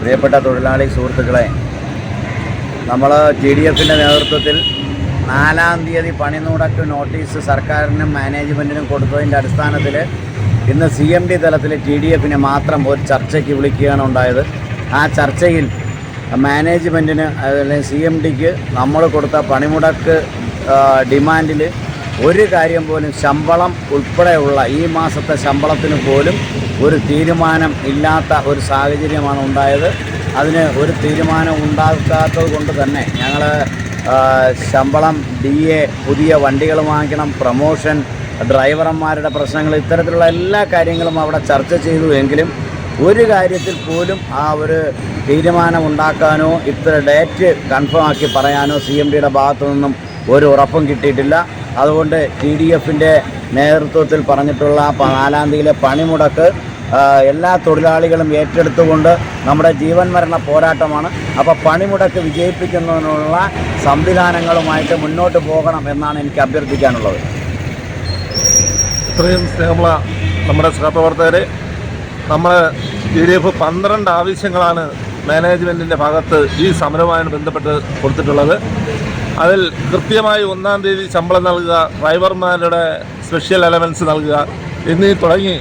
പ്രിയപ്പെട്ട തൊഴിലാളി സുഹൃത്തുക്കളെ നമ്മൾ ടി ഡി എഫിന്റെ നേതൃത്വത്തിൽ നാലാം തീയതി പണിമുടക്ക് നോട്ടീസ് സർക്കാരിനും മാനേജ്മെന്റിനും കൊടുത്തതിന്റെ അടിസ്ഥാനത്തിൽ ഇന്ന് സി എം ഡി തലത്തിൽ ടി ഡി എഫിനെ മാത്രം ഒരു ചർച്ചയ്ക്ക് വിളിക്കുകയാണ് ഉണ്ടായത്. ആ ചർച്ചയിൽ മാനേജ്മെന്റിന് അല്ലെങ്കിൽ സി എം ഡിക്ക് നമ്മൾ കൊടുത്ത പണിമുടക്ക് ഡിമാൻഡിൽ ഒരു കാര്യം പോലും ശമ്പളം ഉൾപ്പെടെയുള്ള ഈ മാസത്തെ ശമ്പളത്തിന് പോലും ഒരു തീരുമാനം ഇല്ലാത്ത ഒരു സാഹചര്യമാണ് ഉണ്ടായത്. അതിന് ഒരു തീരുമാനം ഉണ്ടാക്കാത്തത് കൊണ്ട് തന്നെ ഞങ്ങൾ ശമ്പളം ഡി എ പുതിയ വണ്ടികൾ വാങ്ങിക്കണം പ്രമോഷൻ ഡ്രൈവർമാരുടെ പ്രശ്നങ്ങൾ ഇത്തരത്തിലുള്ള എല്ലാ കാര്യങ്ങളും അവിടെ ചർച്ച ചെയ്തു എങ്കിലും ഒരു കാര്യത്തിൽ പോലും ആ ഒരു തീരുമാനം ഉണ്ടാക്കാനോ ഇത്ര ഡേറ്റ് കൺഫേം ആക്കി പറയാനോ സി എം ഡിയുടെ ഭാഗത്തു നിന്നും ഒരു ഉറപ്പും കിട്ടിയിട്ടില്ല. അതുകൊണ്ട് ടി ഡി എഫിന്റെ നേതൃത്വത്തിൽ പറഞ്ഞിട്ടുള്ള നാലാം തീയതിയിലെ പണിമുടക്ക് എല്ലാ തൊഴിലാളികളും ഏറ്റെടുത്തുകൊണ്ട് നമ്മുടെ ജീവൻ മരണ പോരാട്ടമാണ്. അപ്പോൾ പണിമുടക്ക് വിജയിപ്പിക്കുന്നതിനുള്ള സംവിധാനങ്ങളുമായിട്ട് മുന്നോട്ട് പോകണം എന്നാണ് എനിക്ക് അഭ്യർത്ഥിക്കാനുള്ളത്. ഇത്രയും സ്നേഹമുള്ള നമ്മുടെ സഹപ്രവർത്തകരെ നമ്മൾ ടി ഡി എഫ് പന്ത്രണ്ട് ആവശ്യങ്ങളാണ് മാനേജ്മെന്റിന്റെ ഭാഗത്ത് ഈ സമരവുമായി ബന്ധപ്പെട്ട് കൊടുത്തിട്ടുള്ളത്. അതിൽ കൃത്യമായി ഒന്നാം തീയതി ശമ്പളം നൽകുക ഡ്രൈവർമാരുടെ സ്പെഷ്യൽ അലവൻസ് നൽകുക എന്നീ തുടങ്ങി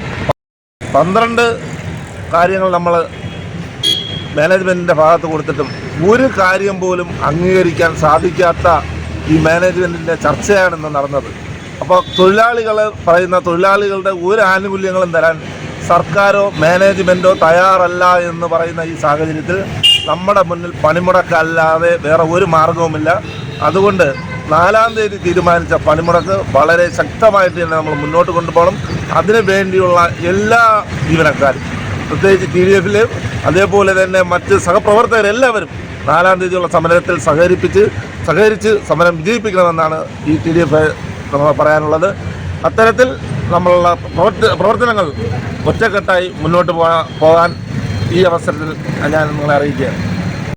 പന്ത്രണ്ട് കാര്യങ്ങൾ നമ്മൾ മാനേജ്മെന്റിന്റെ ഭാഗത്ത് കൊടുത്തിട്ടും ഒരു കാര്യം പോലും അംഗീകരിക്കാൻ സാധിക്കാത്ത ഈ മാനേജ്മെന്റിന്റെ ചർച്ചയാണ് ഇന്ന് നടന്നത്. അപ്പോൾ തൊഴിലാളികൾ പറയുന്ന തൊഴിലാളികളുടെ ഒരു ആനുകൂല്യങ്ങളും തരാൻ സർക്കാരോ മാനേജ്മെന്റോ തയ്യാറല്ല എന്ന് പറയുന്ന ഈ സാഹചര്യത്തിൽ നമ്മുടെ മുന്നിൽ പണിമുടക്കല്ലാതെ വേറെ ഒരു മാർഗവുമില്ല അതുകൊണ്ട് നാലാം തീയതി തീരുമാനിച്ച പണിമുടക്ക് വളരെ ശക്തമായിട്ട് തന്നെ നമ്മൾ മുന്നോട്ട് കൊണ്ടുപോകണം. അതിനു വേണ്ടിയുള്ള എല്ലാ ജീവനക്കാരും പ്രത്യേകിച്ച് ടി ഡി എഫിലെയും അതേപോലെ തന്നെ മറ്റ് സഹപ്രവർത്തകരെല്ലാവരും നാലാം തീയതിയുള്ള സമരത്തിൽ സഹകരിപ്പിച്ച് സഹകരിച്ച് സമരം വിജയിപ്പിക്കണമെന്നാണ് ഈ ടി ഡി എഫ് നമ്മൾ പറയാനുള്ളത്. അത്തരത്തിൽ നമ്മളുള്ള പ്രവർത്തനങ്ങൾ ഒറ്റക്കെട്ടായി മുന്നോട്ട് പോകാൻ ഈ അവസരത്തിൽ ഞാൻ നിങ്ങളെ അറിയിക്കുകയാണ്.